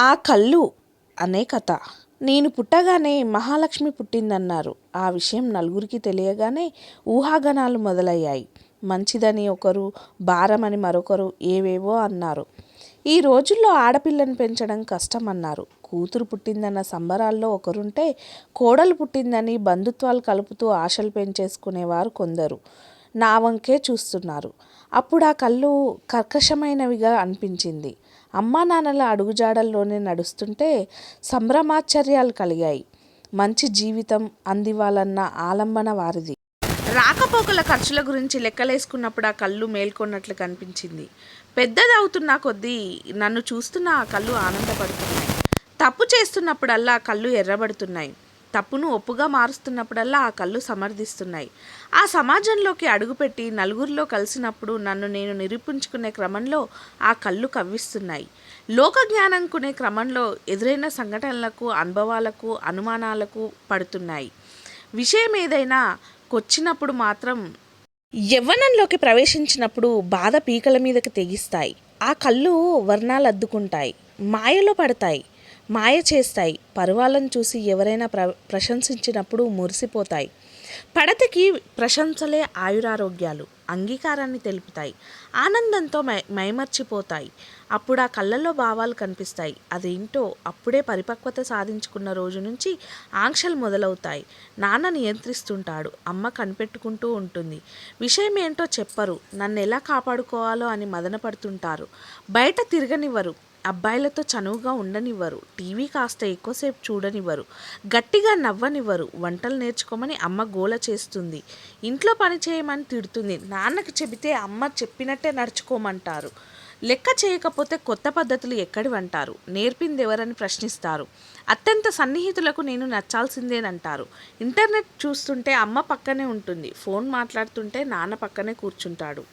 ఆ కళ్ళు అనే కథ. నేను పుట్టగానే మహాలక్ష్మి పుట్టిందన్నారు. ఆ విషయం నలుగురికి తెలియగానే ఊహాగానాలు మొదలయ్యాయి. మంచిదని ఒకరు భారమని మరొకరు ఏవేవో అన్నారు. ఈ రోజుల్లో ఆడపిల్లని పెంచడం కష్టం అన్నారు కూతురు పుట్టిందన్న సంబరాల్లో ఒకరుంటే కోడలు పుట్టిందని బంధుత్వాలు కలుపుతూ ఆశలు పెంచేసుకునేవారు కొందరు. నా వంకే చూస్తున్నారు. అప్పుడు ఆ కళ్ళు కర్కశమైనవిగా అనిపించింది. అమ్మా నాన్నల అడుగుజాడల్లోనే నడుస్తుంటే సంభ్రమాశ్చర్యాలు కలిగాయి. మంచి జీవితం అందివ్వాలన్న ఆలంబన వారిది. రాకపోకల ఖర్చుల గురించి లెక్కలేసుకున్నప్పుడు ఆ కళ్ళు మేల్కొన్నట్లు కనిపించింది. పెద్దదవుతున్న కొద్దీ నన్ను చూస్తున్న ఆ కళ్ళు ఆనందపడుతున్నాయి. తప్పు చేస్తున్నప్పుడల్లా కళ్ళు ఎర్రబడుతున్నాయి. తప్పును ఒప్పుగా మారుస్తున్నప్పుడల్లా ఆ కళ్ళు సమర్థిస్తున్నాయి. ఆ సమాజంలోకి అడుగుపెట్టి నలుగురిలో కలిసినప్పుడు నన్ను నేను నిరూపించుకునే క్రమంలో ఆ కళ్ళు కవ్విస్తున్నాయి. లోక జ్ఞానం కొనే క్రమంలో ఎదురైన సంఘటనలకు అనుభవాలకు అనుమానాలకు పడుతున్నాయి. విషయం ఏదైనా కొచ్చినప్పుడు మాత్రం యవ్వనంలోకి ప్రవేశించినప్పుడు బాధ పీకల మీదకి తెగిస్తాయి. ఆ కళ్ళు వర్ణాలు అద్దుకుంటాయి మాయలో పడతాయి. మాయ చేస్తాయి. పరువాలను చూసి ఎవరైనా ప్ర ప్రశంసించినప్పుడు మురిసిపోతాయి. పడతకి ప్రశంసలే ఆయురారోగ్యాలు అంగీకారాన్ని తెలుపుతాయి. ఆనందంతో మై మైమర్చిపోతాయి. అప్పుడు ఆ కళ్ళల్లో భావాలు కనిపిస్తాయి. అదేంటో అప్పుడే పరిపక్వత సాధించుకున్న రోజు నుంచి ఆంక్షలు మొదలవుతాయి. నాన్న నియంత్రిస్తుంటాడు. అమ్మ కనిపెట్టుకుంటూ ఉంటుంది. విషయం ఏంటో చెప్పరు. నన్ను ఎలా కాపాడుకోవాలో అని మదనపడుతుంటారు బయట తిరగనివ్వరు. అబ్బాయిలతో చనువుగా ఉండనివ్వరు. టీవీ కాస్త ఎక్కువసేపు చూడనివ్వరు. గట్టిగా నవ్వనివ్వరు. వంటలు నేర్చుకోమని అమ్మ గోల చేస్తుంది. ఇంట్లో పని చేయమని తిడుతుంది. నాన్నకి చెబితే అమ్మ చెప్పినట్టే నడుచుకోమంటారు. లెక్క చేయకపోతే కొత్త పద్ధతులు ఎక్కడివంటారు నేర్పింది ఎవరని ప్రశ్నిస్తారు. అత్యంత సన్నిహితులకు నేను నచ్చాల్సిందేనంటారు. ఇంటర్నెట్ చూస్తుంటే అమ్మ పక్కనే ఉంటుంది. ఫోన్ మాట్లాడుతుంటే నాన్న పక్కనే కూర్చుంటాడు.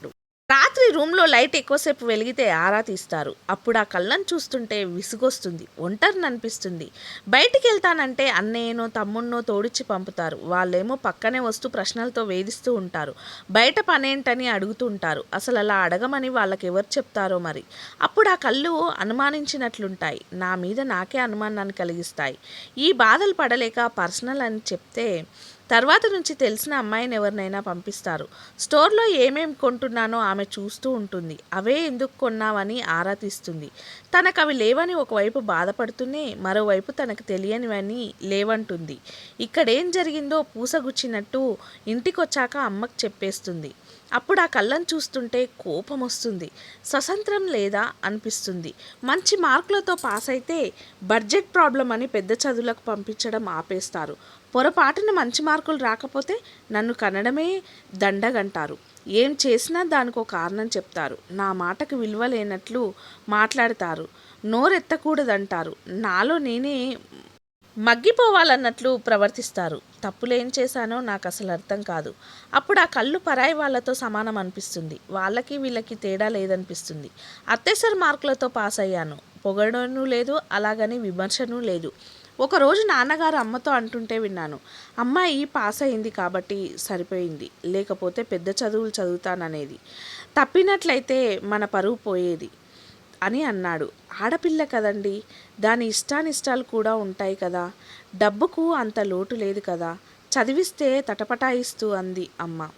రూమ్లో లైట్ ఎక్కువసేపు వెలిగితే ఆరా తీస్తారు. అప్పుడు ఆ కళ్ళను చూస్తుంటే విసుగొస్తుంది. ఒంటరిని అనిపిస్తుంది. బయటికి వెళ్తానంటే అన్నయ్యనో తమ్మున్నో తోడిచ్చి పంపుతారు. వాళ్ళేమో పక్కనే వస్తూ ప్రశ్నలతో వేధిస్తూ ఉంటారు. బయట పనేంటని అడుగుతూ ఉంటారు. అసలు అలా అడగమని వాళ్ళకి ఎవరు చెప్తారో మరి. అప్పుడు ఆ కళ్ళు అనుమానించినట్లుంటాయి. నా మీద నాకే అనుమానాన్ని కలిగిస్తాయి. ఈ బాధలు పడలేక పర్సనల్ అని చెప్తే తర్వాత నుంచి తెలిసిన అమ్మాయిని ఎవరినైనా పంపిస్తారు. స్టోర్లో ఏమేమి కొంటున్నానో ఆమె చూస్తూ ఉంటుంది. అవే ఎందుకు కొన్నావని ఆరా తీస్తుంది. తనకు అవి లేవని ఒకవైపు బాధపడుతూనే మరోవైపు తనకు తెలియనివని లేవంటుంది. ఇక్కడేం జరిగిందో పూసగుచ్చినట్టు ఇంటికొచ్చాక అమ్మకు చెప్పేస్తుంది. అప్పుడు ఆ కళ్ళను చూస్తుంటే కోపం వస్తుంది స్వతంత్రం లేదా అనిపిస్తుంది. మంచి మార్కులతో పాస్ అయితే బడ్జెట్ ప్రాబ్లం అని పెద్ద చదువులకు పంపించడం ఆపేస్తారు. పొరపాటున మంచి మార్కులు రాకపోతే నన్ను కనడమే దండగంటారు. ఏం చేసినా దానికో కారణం చెప్తారు. నా మాటకు విలువ లేనట్లు మాట్లాడతారు. నోరెత్తకూడదంటారు. నాలో నేనే మగ్గిపోవాలన్నట్లు ప్రవర్తిస్తారు. తప్పులేం చేశానో నాకు అసలు అర్థం కాదు. అప్పుడు ఆ కళ్ళు పరాయి వాళ్ళతో సమానం అనిపిస్తుంది. వాళ్ళకి వీళ్ళకి తేడా లేదనిపిస్తుంది. అత్తేసరి మార్కులతో పాస్ అయ్యాను. పొగడను లేదు అలాగని విమర్శను లేదు. ఒకరోజు నాన్నగారు అమ్మతో అంటుంటే విన్నాను అమ్మాయి పాస్ అయింది కాబట్టి సరిపోయింది. లేకపోతే పెద్ద చదువులు చదువుతాననేది. తప్పినట్లయితే మన పరువు పోయేది. అని అన్నాడు. ఆడపిల్ల కదండి దాని ఇష్టానిష్టాలు కూడా ఉంటాయి కదా. డబ్బుకు అంత లోటు లేదు కదా. చదివిస్తే తటపటాయిస్తూ అంది అమ్మ.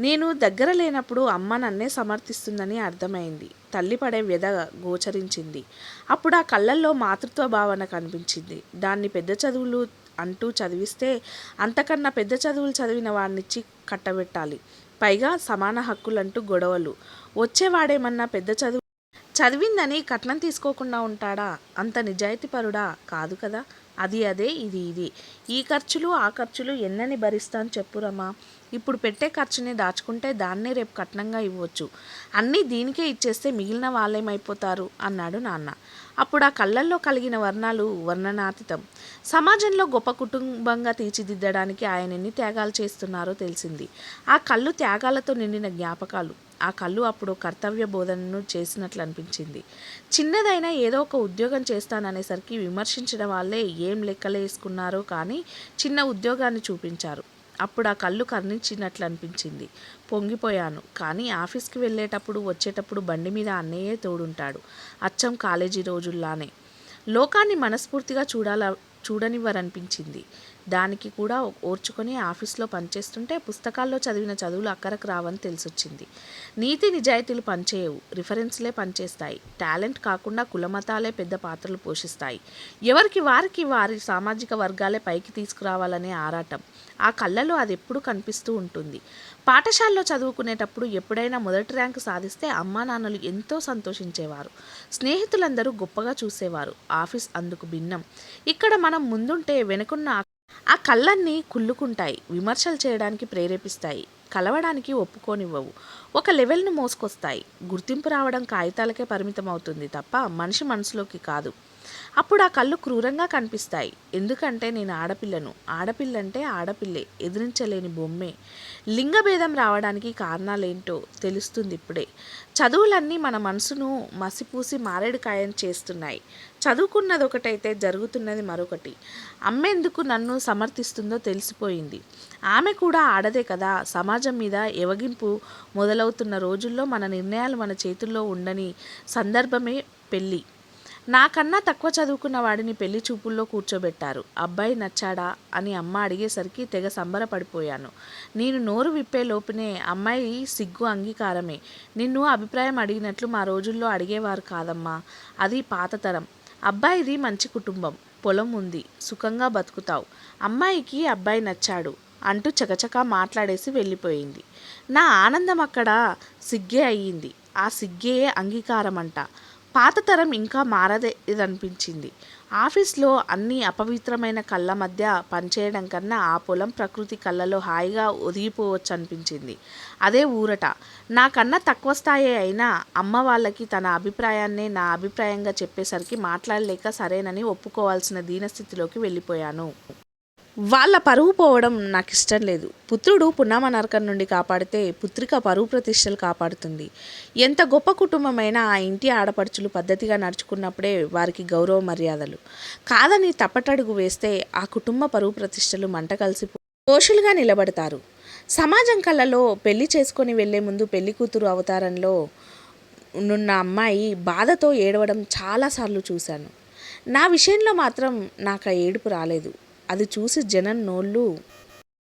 నేను దగ్గర లేనప్పుడు అమ్మ నన్నే సమర్థిస్తుందని అర్థమైంది. తల్లి పడే వ్యధ గోచరించింది. అప్పుడు ఆ కళ్ళల్లో మాతృత్వ భావన కనిపించింది. దాన్ని పెద్ద చదువులు అంటూ చదివిస్తే అంతకన్నా పెద్ద చదువులు చదివిన వాడినిచ్చి కట్టబెట్టాలి. పైగా సమాన హక్కులంటూ గొడవలు. వచ్చేవాడేమన్నా పెద్ద చదువు చదివిందని కట్నం తీసుకోకుండా ఉంటాడా? అంత నిజాయితీపరుడా? కాదు కదా. అది అదే ఇది ఇది. ఈ ఖర్చులు ఆ ఖర్చులు ఎన్నని భరిస్తాను చెప్పురమ్మా ఇప్పుడు పెట్టే ఖర్చుని దాచుకుంటే దాన్నే రేపు కట్నంగా ఇవ్వచ్చు. అన్నీ దీనికే ఇచ్చేస్తే మిగిలిన వాళ్ళేమైపోతారు? అన్నాడు నాన్న. అప్పుడు ఆ కళ్ళల్లో కలిగిన వర్ణాలు వర్ణనాతీతం. సమాజంలో గొప్ప కుటుంబంగా తీర్చిదిద్దడానికి ఆయన ఎన్ని త్యాగాలు చేస్తున్నారో తెలిసింది. ఆ కళ్ళు త్యాగాలతో నిండిన జ్ఞాపకాలు. ఆ కళ్ళు అప్పుడు కర్తవ్య బోధనను చేసినట్లు అనిపించింది. చిన్నదైనా ఏదో ఒక ఉద్యోగం చేస్తాననేసరికి విమర్శించిన వాళ్ళే ఏం లెక్కలేసుకున్నారో కానీ చిన్న ఉద్యోగాన్ని చూపించారు. అప్పుడు ఆ కళ్ళు కర్ణించినట్లు అనిపించింది. పొంగిపోయాను. కానీ ఆఫీస్కి వెళ్ళేటప్పుడు వచ్చేటప్పుడు బండి మీద అన్నయ్యే తోడుంటాడు. అచ్చం కాలేజీ రోజుల్లానే. లోకాన్ని మనస్ఫూర్తిగా చూడాల చూడనివ్వరనిపించింది. దానికి కూడా ఓర్చుకొని ఆఫీస్లో పనిచేస్తుంటే పుస్తకాల్లో చదివిన చదువులు అక్కరకు రావని తెలిసొచ్చింది. నీతి నిజాయితీలు పనిచేయవు రిఫరెన్స్లే పనిచేస్తాయి. టాలెంట్ కాకుండా కులమతాలే పెద్ద పాత్రలు పోషిస్తాయి. ఎవరికి వారికి వారి సామాజిక వర్గాలే పైకి తీసుకురావాలనే ఆరాటం. ఆ కళ్ళలో అది ఎప్పుడు కనిపిస్తూ ఉంటుంది. పాఠశాలలో చదువుకునేటప్పుడు ఎప్పుడైనా మొదటి ర్యాంకు సాధిస్తే అమ్మా నాన్నలు ఎంతో సంతోషించేవారు. స్నేహితులందరూ గొప్పగా చూసేవారు. ఆఫీస్ అందుకు భిన్నం. ఇక్కడ మనం ముందుంటే వెనుకున్న ఆ- కళ్ళన్నీ కుళ్ళుకుంటాయి విమర్శలు చేయడానికి ప్రేరేపిస్తాయి కలవడానికి ఒప్పుకోనివ్వవు. ఒక లెవెల్ను మోసుకొస్తాయి. గుర్తింపు రావడం కాగితాలకే పరిమితం అవుతుంది తప్ప మనిషి మనసులోకి కాదు. అప్పుడు ఆ కళ్ళు క్రూరంగా కనిపిస్తాయి. ఎందుకంటే నేను ఆడపిల్లను. ఆడపిల్లంటే ఆడపిల్లే ఎదిరించలేని బొమ్మే. లింగభేదం రావడానికి కారణాలేంటో తెలుస్తుంది ఇప్పుడే. చదువులన్నీ మన మనసును మసిపూసి మారేడుకాయం చేస్తున్నాయి. చదువుకున్నది ఒకటైతే జరుగుతున్నది మరొకటి. అమ్మెందుకు నన్ను సమర్థిస్తుందో తెలిసిపోయింది. ఆమె కూడా ఆడదే కదా సమాజం మీద ఎవగింపు మొదలవుతున్న రోజుల్లో మన నిర్ణయాలు మన చేతుల్లో ఉండని సందర్భమే పెళ్ళి. నాకన్నా తక్కువ చదువుకున్న వాడిని పెళ్ళి చూపుల్లో కూర్చోబెట్టారు. అబ్బాయి నచ్చాడా అని అమ్మ అడిగేసరికి తెగ సంబరపడిపోయాను. నేను నోరు విప్పే లోపునే అమ్మాయి సిగ్గు అంగీకారమే. నిన్ను అభిప్రాయం అడిగినట్లు మా రోజుల్లో అడిగేవారు కాదమ్మా. అది పాతతరం అబ్బాయిది మంచి కుటుంబం పొలం ఉంది సుఖంగా బతుకుతావు. అమ్మాయికి అబ్బాయి నచ్చాడు అంటూ చకచకా మాట్లాడేసి వెళ్ళిపోయింది. నా ఆనందం అక్కడ సిగ్గే అయ్యింది. ఆ సిగ్గే అంగీకారం అంట పాత తరం ఇంకా మారదేదనిపించింది ఆఫీస్లో అన్ని అపవిత్రమైన కళ్ళ మధ్య పనిచేయడం కన్నా ఆ పొలం ప్రకృతి కళ్ళలో హాయిగా ఒదిగిపోవచ్చు అనిపించింది అదే ఊరట. నాకన్నా తక్కువ స్థాయి అయినా అమ్మ వాళ్ళకి తన అభిప్రాయాన్నే నా అభిప్రాయంగా చెప్పేసరికి మాట్లాడలేక సరేనని ఒప్పుకోవాల్సిన దీనస్థితిలోకి వెళ్ళిపోయాను. వాళ్ళ పరువు పోవడం నాకు ఇష్టం లేదు. పుత్రుడు పున్నామ నరకం నుండి కాపాడితే పుత్రిక పరువు ప్రతిష్టలు కాపాడుతుంది. ఎంత గొప్ప కుటుంబమైనా ఆ ఇంటి ఆడపడుచులు పద్ధతిగా నడుచుకున్నప్పుడే వారికి గౌరవ మర్యాదలు. కాదని తప్పటడుగు వేస్తే ఆ కుటుంబ పరువు ప్రతిష్టలు మంట కలిసి దోషులుగా నిలబడతారు. సమాజం కళ్ళలో పెళ్ళి చేసుకొని వెళ్ళే ముందు పెళ్ళి కూతురు అవతారంలో నున్న అమ్మాయి బాధతో ఏడవడం చాలాసార్లు చూశాను. నా విషయంలో మాత్రం నాకు ఆ ఏడుపు రాలేదు. అది చూసి జనం నోళ్ళు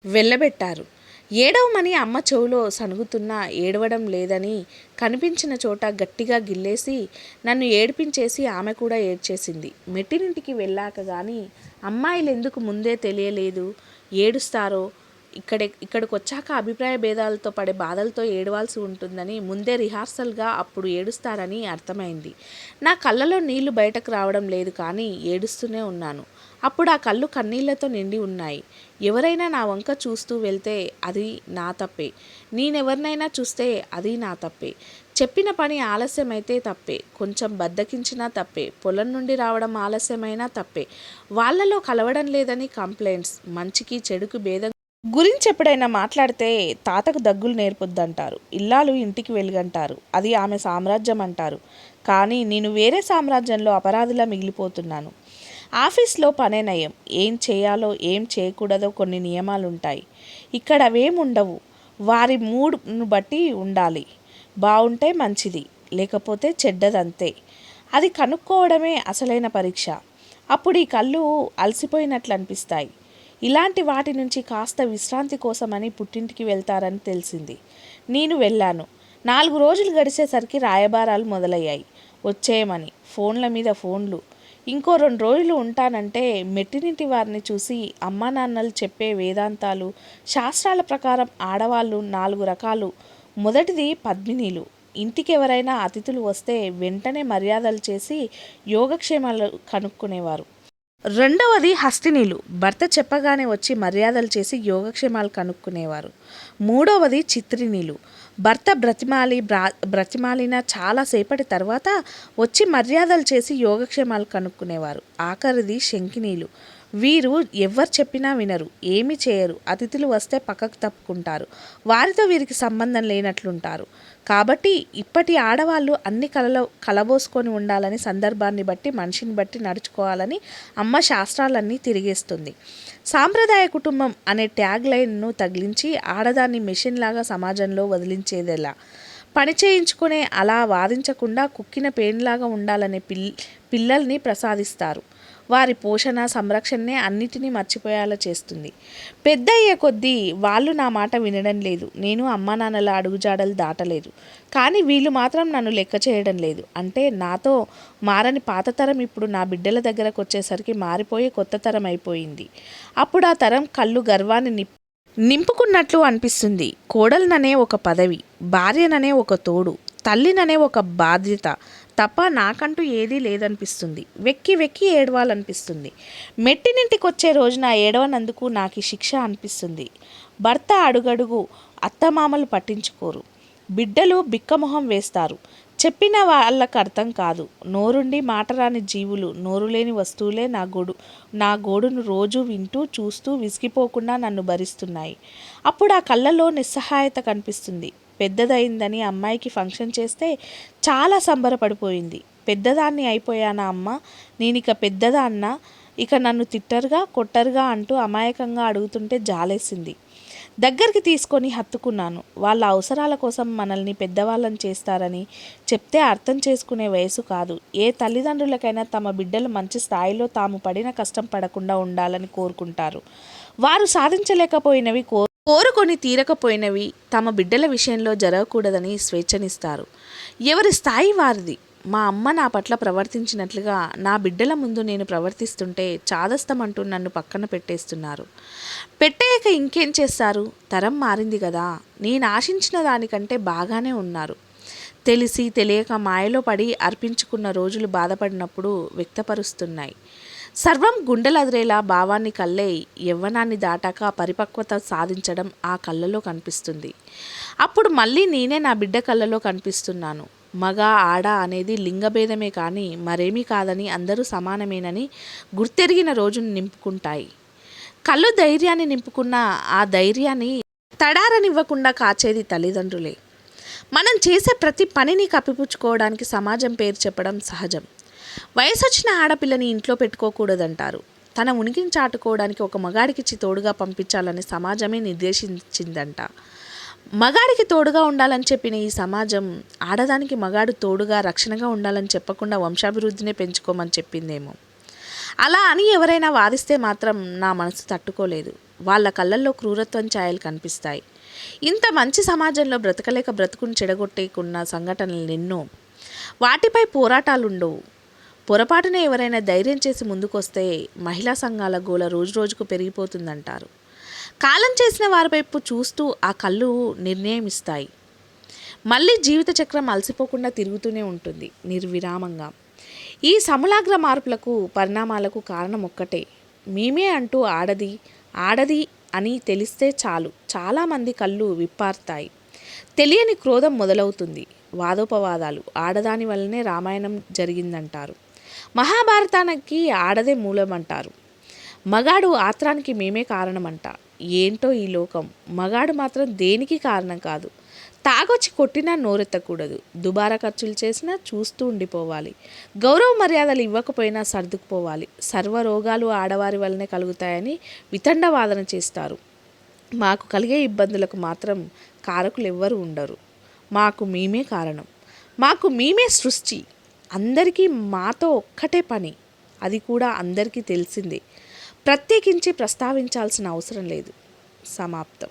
వెళ్ళబెట్టారు ఏడవమని అమ్మ చెవులో సనుగుతున్నా ఏడవడం లేదని కనిపించిన చోట గట్టిగా గిల్లేసి నన్ను ఏడిపించేసి ఆమె కూడా ఏడ్చేసింది. మెట్టినింటికి వెళ్ళాక కానీ అమ్మాయిలు ఎందుకు ముందే తెలియలేదు. ఏడుస్తారో? ఇక్కడ ఇక్కడికి వచ్చాక అభిప్రాయ భేదాలతో పడే బాధలతో ఏడవాల్సి ఉంటుందని ముందే రిహార్సల్గా అప్పుడు ఏడుస్తారని అర్థమైంది. నా కళ్ళలో నీళ్ళు బయటకు రావడం లేదు కానీ ఏడుస్తూనే ఉన్నాను. అప్పుడు ఆ కళ్ళు కన్నీళ్ళతో నిండి ఉన్నాయి. ఎవరైనా నా వంక చూస్తూ వెళ్తే అది నా తప్పే. నేనెవరినైనా చూస్తే అది నా తప్పే. చెప్పిన పని ఆలస్యమైతే తప్పే. కొంచెం బద్దకించినా తప్పే. పొలం నుండి రావడం ఆలస్యమైనా తప్పే. వాళ్ళలో కలవడం లేదని కంప్లైంట్స్. మంచికి చెడుకు భేదం గురించి ఎప్పుడైనా మాట్లాడితే తాతకు దగ్గులు నేర్పొద్దంటారు. ఇల్లాలు ఇంటికి వెలుగంటారు. అది ఆమె సామ్రాజ్యం అంటారు కానీ నేను వేరే సామ్రాజ్యంలో అపరాధిలా మిగిలిపోతున్నాను. ఆఫీస్లో పనే నయం ఏం చేయాలో ఏం చేయకూడదో కొన్ని నియమాలు ఉంటాయి ఇక్కడ అవేం ఉండవు వారి మూడ్ను బట్టి ఉండాలి. బాగుంటే మంచిది లేకపోతే చెడ్డదంతే. అది కనుక్కోవడమే అసలైన పరీక్ష. అప్పుడు ఈ కళ్ళు అలసిపోయినట్లు అనిపిస్తాయి ఇలాంటి వాటి నుంచి కాస్త విశ్రాంతి కోసమని పుట్టింటికి వెళ్తారని తెలిసింది. నేను వెళ్ళాను. నాలుగు రోజులు గడిచేసరికి రాయబారాలు మొదలయ్యాయి. వచ్చేయమని. ఫోన్ల మీద ఫోన్లు. ఇంకో రెండు రోజులు ఉంటానంటే మెట్టినింటి వారిని చూసి అమ్మా నాన్నలు చెప్పే వేదాంతాలు శాస్త్రాల ప్రకారం ఆడవాళ్ళు నాలుగు రకాలు. మొదటిది పద్మినీలు. ఇంటికి ఎవరైనా అతిథులు వస్తే వెంటనే మర్యాదలు చేసి యోగక్షేమాలు కనుక్కునేవారు. రెండవది హస్తినీలు. భర్త చెప్పగానే వచ్చి మర్యాదలు చేసి యోగక్షేమాలు కనుక్కునేవారు. మూడవది చిత్రినీలు. భర్త బ్రతిమాలి బ్రా బ్రతిమాలిన చాలాసేపటి తర్వాత వచ్చి మర్యాదలు చేసి యోగక్షేమాలు కనుక్కునేవారు. ఆఖరిది శంకినీలు. వీరు ఎవరు చెప్పినా వినరు ఏమి చేయరు. అతిథులు వస్తే పక్కకు తప్పుకుంటారు. వారితో వీరికి సంబంధం లేనట్లుంటారు. కాబట్టి ఇప్పటి ఆడవాళ్ళు అన్ని కలలో కలబోసుకొని ఉండాలని సందర్భాన్ని బట్టి మనిషిని బట్టి నడుచుకోవాలని అమ్మ శాస్త్రాలన్నీ తిరిగేస్తుంది. సాంప్రదాయ కుటుంబం అనే ట్యాగ్ లైన్ను తగిలించి ఆడదాన్ని మెషిన్ లాగా సమాజంలో వదిలించేదెలా. పని చేయించుకునే అలా వాదించకుండా కుక్కిన పేన్లాగా ఉండాలనే పిల్ పిల్లల్ని ప్రసాదిస్తారు. వారి పోషణ సంరక్షణనే అన్నిటినీ మర్చిపోయేలా చేస్తుంది. పెద్ద అయ్యే కొద్దీ వాళ్ళు నా మాట వినడం లేదు. నేను అమ్మా నాన్నల అడుగుజాడలు దాటలేదు. కానీ వీళ్ళు మాత్రం నన్ను లెక్క చేయడం లేదు. అంటే నాతో మారని పాత తరం ఇప్పుడు నా బిడ్డల దగ్గరకు వచ్చేసరికి మారిపోయి కొత్త తరం అయిపోయింది. అప్పుడు ఆ తరం కళ్ళు గర్వాన్ని నిప్ నింపుకున్నట్లు అనిపిస్తుంది. కోడలననే ఒక పదవి భార్యననే ఒక తోడు తల్లిననే ఒక బాధ్యత తప్ప నాకంటూ ఏదీ లేదనిపిస్తుంది. వెక్కి వెక్కి ఏడవాలనిపిస్తుంది. మెట్టినింటికి వచ్చే రోజున ఏడవనందుకు నాకు ఈ శిక్ష అనిపిస్తుంది. భర్త అడుగడుగు అత్తమామలు పట్టించుకోరు. బిడ్డలు బిక్కమొహం వేస్తారు. చెప్పిన వాళ్ళకు అర్థం కాదు. నోరుండి మాటరాని జీవులు నోరు లేని వస్తువులే నా గోడు నా గోడును రోజు వింటూ చూస్తూ విసిగిపోకుండా నన్ను భరిస్తున్నాయి. అప్పుడు ఆ కళ్ళలో నిస్సహాయత కనిపిస్తుంది. పెద్దదైందని అమ్మాయికి ఫంక్షన్ చేస్తే చాలా సంబరపడిపోయింది. పెద్దదాన్ని అయిపోయానా అమ్మ? నేను ఇక పెద్దదాన్న? ఇక నన్ను తిట్టరుగా కొట్టరుగా అంటూ అమాయకంగా అడుగుతుంటే జాలేసింది. దగ్గరికి తీసుకొని హత్తుకున్నాను. వాళ్ళ అవసరాల కోసం మనల్ని పెద్దవాళ్ళని చేస్తారని చెప్తే అర్థం చేసుకునే వయసు కాదు. ఏ తల్లిదండ్రులకైనా తమ బిడ్డలు మంచి స్థాయిలో తాము పడిన కష్టం పడకుండా ఉండాలని కోరుకుంటారు. వారు సాధించలేకపోయినవి కో కోరుకొని తీరకపోయినవి తమ బిడ్డల విషయంలో జరగకూడదని స్వేచ్ఛనిస్తారు. ఎవరి స్థాయి వారిది? మా అమ్మ నా పట్ల ప్రవర్తించినట్లుగా నా బిడ్డల ముందు నేను ప్రవర్తిస్తుంటే చాదస్తమంటూ నన్ను పక్కన పెట్టేస్తున్నారు. పెట్టేయక ఇంకేం చేస్తారు? తరం మారింది కదా. నేను ఆశించిన దానికంటే బాగానే ఉన్నారు. తెలిసి తెలియక మాయలో పడి అర్పించుకున్న రోజులు బాధపడినప్పుడు వ్యక్తపరుస్తున్నాయి. సర్వం గుండెలదిరేలా భావాన్ని కల్లే యవ్వనాన్ని దాటాక పరిపక్వత సాధించడం ఆ కళ్ళలో కనిపిస్తుంది. అప్పుడు మళ్ళీ నేనే నా బిడ్డ కళ్ళలో కనిపిస్తున్నాను. మగ ఆడ అనేది లింగభేదమే కానీ మరేమీ కాదని అందరూ సమానమేనని గుర్తెరిగిన రోజును నింపుకుంటాయి. కళ్ళు ధైర్యాన్ని నింపుకున్న ఆ ధైర్యాన్ని తడారనివ్వకుండా కాచేది తల్లిదండ్రులే. మనం చేసే ప్రతి పనిని కప్పిపుచ్చుకోవడానికి సమాజం పేరు చెప్పడం సహజం. వయసు వచ్చిన ఆడపిల్లని ఇంట్లో పెట్టుకోకూడదంటారు. తన ఉనికిని చాటుకోవడానికి ఒక మగాడికిచ్చి తోడుగా పంపించాలని సమాజమే నిర్దేశించిందంట. మగాడికి తోడుగా ఉండాలని చెప్పిన ఈ సమాజం ఆడదానికి మగాడు తోడుగా రక్షణగా ఉండాలని చెప్పకుండా వంశాభివృద్ధినే పెంచుకోమని చెప్పిందేమో. అలా అని ఎవరైనా వాదిస్తే మాత్రం నా మనసు తట్టుకోలేదు. వాళ్ళ కళ్ళల్లో క్రూరత్వం ఛాయలు కనిపిస్తాయి. ఇంత మంచి సమాజంలో బ్రతకలేక బ్రతుకుని చెడగొట్టేకున్న సంఘటనలు ఎన్నో. వాటిపై పోరాటాలు ఉండవు పొరపాటున ఎవరైనా ధైర్యం చేసి ముందుకొస్తే మహిళా సంఘాల గోల రోజు రోజుకు పెరిగిపోతుందంటారు. కాలం చేసిన వారి వైపు చూస్తూ ఆ కళ్ళు నిర్ణయం ఇస్తాయి మళ్ళీ జీవిత చక్రం అలసిపోకుండా తిరుగుతూనే ఉంటుంది నిర్విరామంగా. ఈ సమలాగ్ర మార్పులకు పరిణామాలకు కారణం ఒక్కటే. మేమే అంటూ ఆడది ఆడది అని తెలిస్తే చాలు. చాలామంది కళ్ళు విప్పారుతాయి. తెలియని క్రోధం మొదలవుతుంది. వాదోపవాదాలు. ఆడదాని వల్లనే రామాయణం జరిగిందంటారు. మహాభారతానికి ఆడదే మూలమంటారు. మగాడు ఆత్రానికి మేమే కారణమంట. ఏంటో ఈ లోకం. మగాడు మాత్రం దేనికి కారణం కాదు. తాగొచ్చి కొట్టినా నోరెత్తకూడదు. దుబారా ఖర్చులు చేసినా చూస్తూ ఉండిపోవాలి. గౌరవ మర్యాదలు ఇవ్వకపోయినా సర్దుకుపోవాలి. సర్వ రోగాలు ఆడవారి వల్లనే కలుగుతాయని వితండవాదన చేస్తారు. మాకు కలిగే ఇబ్బందులకు మాత్రం కారకులు ఎవ్వరు ఉండరు. మాకు మేమే కారణం. మాకు మేమే సృష్టి. అందరికీ మాతో ఒక్కటే పని. అది కూడా అందరికీ తెలిసిందే. ప్రత్యేకించి ప్రస్తావించాల్సిన అవసరం లేదు. సమాప్తం.